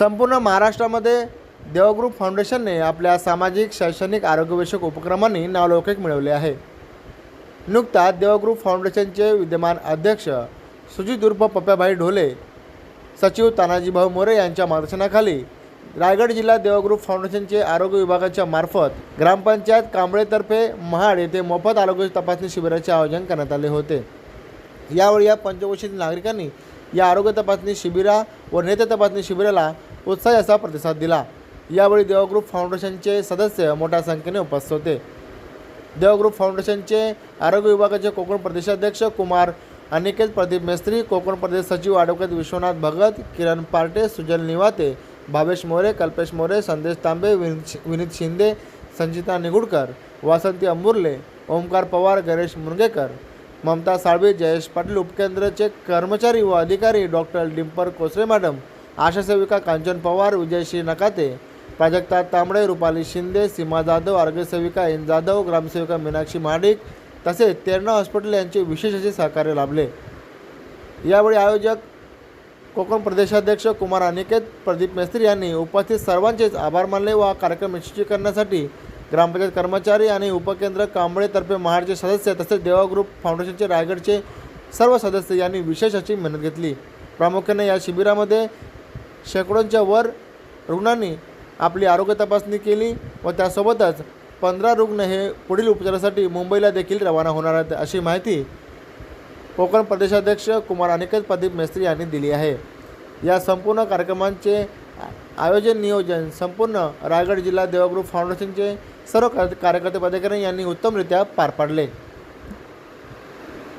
संपूर्ण महाराष्ट्रामध्ये देवग्रुप फाउंडेशनने आपल्या सामाजिक शैक्षणिक आरोग्यविषयक उपक्रमांनी नावलौकिक मिळवले आहे. नुकताच देवग्रुप फाउंडेशनचे विद्यमान अध्यक्ष सुजित उर्फ पप्प्याभाई ढोले सचिव तानाजीभाऊ मोरे यांच्या मार्गदर्शनाखाली रायगड जिल्हा देवग्रुप फाउंडेशनचे आरोग्य विभागाच्या मार्फत ग्रामपंचायत कांबळेतर्फे महाड येथे मोफत आरोग्य तपासणी शिबिराचे आयोजन करण्यात आले होते. यावेळी या पंचवर्षीय नागरिकांनी या आरोग्य तपासणी शिबिरा व नेत्र तपासणी शिबिराला उत्साही असा प्रतिसाद दिला. यावेळी देवग्रुप फाउंडेशनचे सदस्य मोठ्या संख्येने उपस्थित होते. देवग्रुप फाउंडेशनचे आरोग्य विभागाचे कोकण प्रदेशाध्यक्ष कुमार अनिकेत प्रदीप मेस्त्री कोकण प्रदेश सचिव ॲडव्होकेट विश्वनाथ भगत किरण पार्टे सुजल निवाते भावेश मोरे कल्पेश मोरे संदेश तांबे विनीत विनीत शिंदे संचिता निगुडकर वासंती अंबुर्ले ओमकार पवार गणेश मुनगेकर ममता साळवे जयेश पाटील उपकेंद्राचे कर्मचारी व अधिकारी डॉक्टर डिंपर कोसरे मॅडम आशा सेविका कांचन पवार विजयश्री नकाते प्राजक्ता तांबडे रुपाली शिंदे सीमा जाधव आरोग्यसेविका एन जाधव ग्रामसेविका मीनाक्षी महाडिक तसेच तेरणा हॉस्पिटल यांचे विशेष असे सहकार्य लाभले. यावेळी आयोजक कोकण प्रदेशाध्यक्ष कुमार अनिकेत प्रदीप मेस्त्री यांनी उपस्थित सर्वांचेच आभार मानले व हा कार्यक्रम यशस्वी करण्यासाठी ग्रामपंचायत कर्मचारी आणि उपकेंद्र कांबळेतर्फे महाडचे सदस्य तसेच देवा ग्रुप फाउंडेशनचे रायगडचे सर्व सदस्य यांनी विशेष अशी मेहनत घेतली. प्रामुख्याने या शिबिरामध्ये शेकडोंच्या वर रुग्णांनी आपली आरोग्य तपासणी केली व त्यासोबतच पंधरा रुग्ण हे पुढील उपचारासाठी मुंबईला देखील रवाना होणार आहेत अशी माहिती कोकण प्रदेशाध्यक्ष कुमार अनिकेत प्रदीप मेस्त्री यांनी दिली आहे. या संपूर्ण कार्यक्रमांचे आयोजन नियोजन संपूर्ण रायगड जिल्हा देवग्रुप फाउंडेशनचे सर्व कार्य- कार्यकर्ते पदाधिकारी यांनी उत्तमरित्या पार पाडले.